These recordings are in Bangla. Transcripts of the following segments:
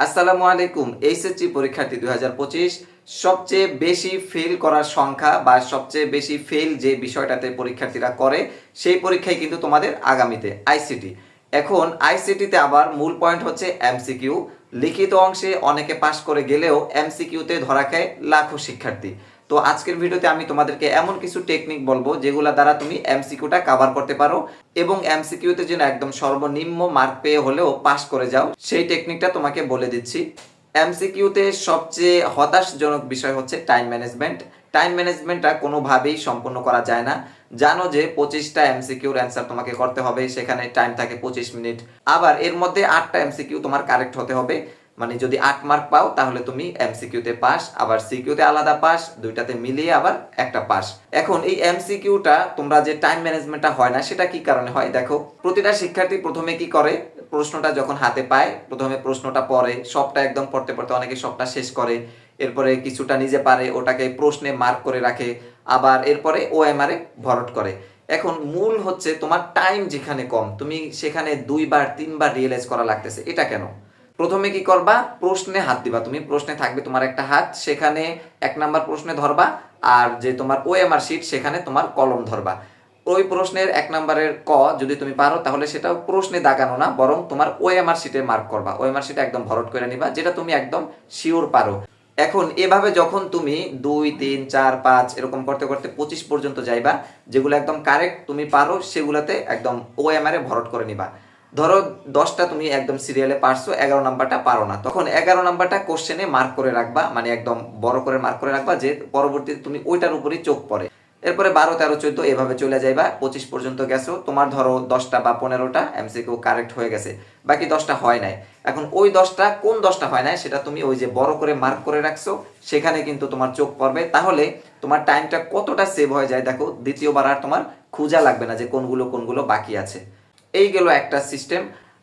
আসসালামু আলাইকুম, এইচএসসি পরীক্ষার্থী দুই হাজার পঁচিশ, সবচেয়ে বেশি ফেল করার সংখ্যা বা সবচেয়ে বেশি ফেল যে বিষয়টাতে পরীক্ষার্থীরা করে, সেই পরীক্ষায় কিন্তু তোমাদের আগামীতে আইসিটি এখন আইসিটিতে আবার মূল পয়েন্ট হচ্ছে এমসিকিউ লিখিত অংশে অনেকে পাশ করে গেলেও এমসিকিউতে ধরা খায় লাখো শিক্ষার্থী। তো আজকের ভিডিওতে আমি তোমাদেরকে এমন কিছু টেকনিক বলব যেগুলো দ্বারা তুমি এমসিকিউটা কভার করতে পারো এবং এমসিকিউতে যেন একদম সর্বনিম্ন মার্ক পেয়ে হলেও পাস করে যাও। সেই টেকনিকটা তোমাকে বলে দিচ্ছি। এমসিকিউতে সবচেয়ে হতাশজনক বিষয় হচ্ছে টাইম ম্যানেজমেন্ট টাইম ম্যানেজমেন্টটা কোনোভাবেই সম্পূর্ণ করা যায় না। জানো যে পঁচিশটা এমসিকিউর অ্যান্সার তোমাকে করতে হবে, সেখানে টাইম থাকে পঁচিশ মিনিট। আবার এর মধ্যে আটটা এমসিকিউ তোমার কারেক্ট হতে হবে। মানে যদি আট মার্ক পাও, তাহলে তুমি এমসিকিউতে পাস আবার সিকিউতে আলাদা পাস দুইটাতে মিলিয়ে আবার একটা পাস এখন এই এমসিকিউটা তোমরা যে টাইম ম্যানেজমেন্টটা হয় না, সেটা কি কারণে হয়? দেখো, প্রতিটা শিক্ষার্থী প্রথমে কি করে? প্রশ্নটা যখন হাতে পায়, প্রথমে প্রশ্নটা পড়ে, সবটা একদম পড়তে পড়তে অনেকে সবটা শেষ করে। এরপরে কিছুটা নিজে পারে, ওটাকে প্রশ্নে মার্ক করে রাখে, আবার এরপরে ও এমআরে ভরট করে। এখন মূল হচ্ছে তোমার টাইম যেখানে কম, তুমি সেখানে দুইবার, তিনবার রিয়েলাইজ করা লাগতেছে। এটা কেন? প্রথমে কি করবা? প্রশ্নে হাত দিবা। তুমি প্রশ্নে থাকবে তোমার একটা হাত, সেখানে এক নাম্বার প্রশ্নে ধরবা আর যে তোমার ওএমআর শিট সেখানে তোমার কলম ধরবা। ওই প্রশ্নের এক নম্বরের ক যদি তুমি পারো, তাহলে সেটাও প্রশ্নে দাগানো না, বরং তোমার ও এম আর শিটে মার্ক করবা। ও এম আর শিটে একদম ভরট করে নিবা, যেটা তুমি একদম শিওর পারো। এখন এভাবে যখন তুমি দুই, তিন, চার, পাঁচ এরকম করতে করতে পঁচিশ পর্যন্ত যাইবা, যেগুলো একদম কারেক্ট তুমি পারো, সেগুলোতে একদম ওএমআর এ ভরট করে নিবা। ধরো দশটা তুমি একদম সিরিয়ালে পারছ, এগারো নাম্বারটা পারো না। তখন এগারো নাম্বারটা কোশ্চেনে মার্ক করে রাখবা মানে একদম বড় করে মার্ক করে রাখবা যে পরবর্তীতে তুমি ওইটার উপরেই চোখ পড়ে। এরপরে বারো, তেরো, চোদ্দ এভাবে চলে যাইবা, পঁচিশ পর্যন্ত গেছো, তোমার ধরো দশটা বা পনেরোটা এমসিকিউ কারেক্ট হয়ে গেছে, বাকি দশটা হয় নাই। এখন ওই দশটা, কোন দশটা হয় নাই সেটা তুমি ওই যে বড় করে মার্ক করে রাখছো, সেখানে কিন্তু তোমার চোখ পড়বে। তাহলে তোমার টাইমটা কতটা সেভ হয়ে যায় দেখো, দ্বিতীয়বার আর তোমার খুঁজা লাগবে না যে কোনগুলো কোনগুলো বাকি আছে। এই গেল একটা সিস্টেম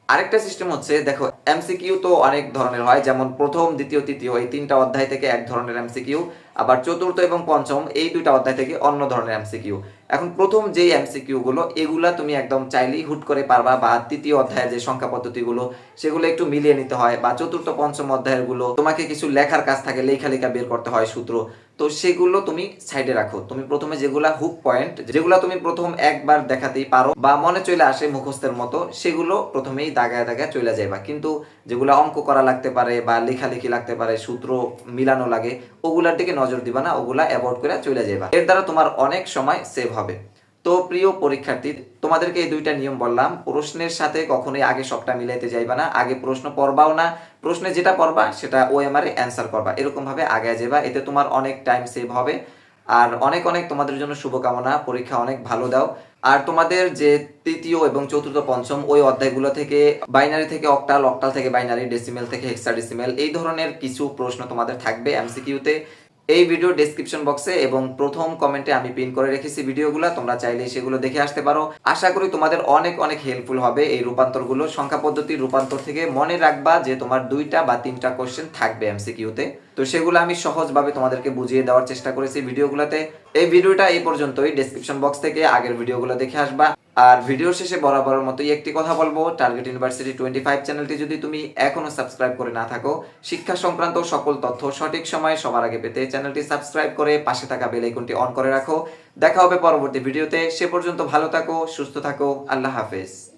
আরেকটা সিস্টেম হচ্ছে, দেখো এমসিকিউ তো অনেক ধরনের হয়, যেমন প্রথম, দ্বিতীয়, তৃতীয়, এই তিনটা অধ্যায় থেকে এক ধরনের এমসিকিউ আবার চতুর্থ এবং পঞ্চম, এই দুইটা অধ্যায় থেকে অন্য ধরনের এমসিকিউ এখন প্রথম যেই এমসিকিউ গুলো, এগুলা তুমি একদম চাইলেই হুট করে পারবা, বা তৃতীয় অধ্যায়ের যে সংখ্যা পদ্ধতিগুলো, সেগুলো একটু মিলিয়ে নিতে হয়, বা চতুর্থ, পঞ্চম অধ্যায়েরগুলো, তোমাকে কিছু লেখার কাজ থাকে লেখা লেখা বের করতে হয় সূত্র। তো সেগুলো তুমি সাইডে রাখো। তুমি প্রথমে যেগুলা হুক পয়েন্ট যেগুলো তুমি প্রথম একবার দেখাতেই পারো বা মনে চলে আসে মুখস্থের মতো, সেগুলো প্রথমেই দাগায় দাগায় চলে যাইবা। কিন্তু যেগুলো অঙ্ক করা লাগতে পারে বা লেখালেখি লাগতে পারে, সূত্র মিলানো লাগে, ওগুলার দিকে নজর দিবা না, ওগুলা অ্যাভয়েড করে চলে যাইবা। এর দ্বারা তোমার অনেক সময় সেভ হবে। তো প্রিয় পরীক্ষার্থী, তোমাদেরকে এই দুইটা নিয়ম বললাম। প্রশ্নের সাথে কখনোই আগে সবটা মিলাইতে যাইবা না। আগে প্রশ্ন পড়বাও না। প্রশ্নে যেটা পড়বা, সেটা ওএমআর এ অ্যান্সার করবা। এরকমভাবে আগে যাবা এতে তোমার অনেক টাইম সেভ হবে। আর অনেক অনেক তোমাদের জন্য শুভকামনা। পরীক্ষা অনেক ভালো দাও। আর তোমাদের যে তৃতীয় এবং চতুর্থ পঞ্চম, ওই অধ্যায়গুলো থেকে বাইনারি থেকে অক্টাল অক্টাল থেকে বাইনারি ডেসিমেল থেকে হেক্সাডেসিমেল এই ধরনের কিছু প্রশ্ন তোমাদের থাকবে এমসিকিউতে এই ভিডিও ডেসক্রিপশন বক্সে এবং প্রথম কমেন্টে আমি পিন করে রেখেছি ভিডিওগুলো তোমরা চাইলে সেগুলো দেখে আসতে পারো। আশা করি তোমাদের অনেক অনেক হেল্পফুল হবে এই রূপান্তরগুলো। সংখ্যা পদ্ধতির রূপান্তর থেকে মনে রাখবা যে তোমার দুইটা বা তিনটা কোশ্চেন থাকবে এমসিকিউতে তো। সেগুলো আমি সহজভাবে তোমাদেরকে বুঝিয়ে দেওয়ার চেষ্টা করেছি ভিডিওগুলোতে এই ভিডিওটা এই পর্যন্তই। ডেসক্রিপশন বক্স থেকে আগের ভিডিওগুলো দেখে আসবা। আর ভিডিও শেষে বরাবরের মতোই একটি কথা বলব টার্গেট ইউনিভার্সিটি টোয়েন্টি ফাইভ চ্যানেলটি যদি তুমি এখনও সাবস্ক্রাইব করে না থাকো, শিক্ষা সংক্রান্ত সকল তথ্য সঠিক সময়ে সবার আগে পেতে চ্যানেলটি সাবস্ক্রাইব করে পাশে থাকা বেল আইকনটি অন করে রাখো। দেখা হবে পরবর্তী ভিডিওতে। সে পর্যন্ত ভালো থাকো, সুস্থ থাকো, আল্লাহ হাফেজ।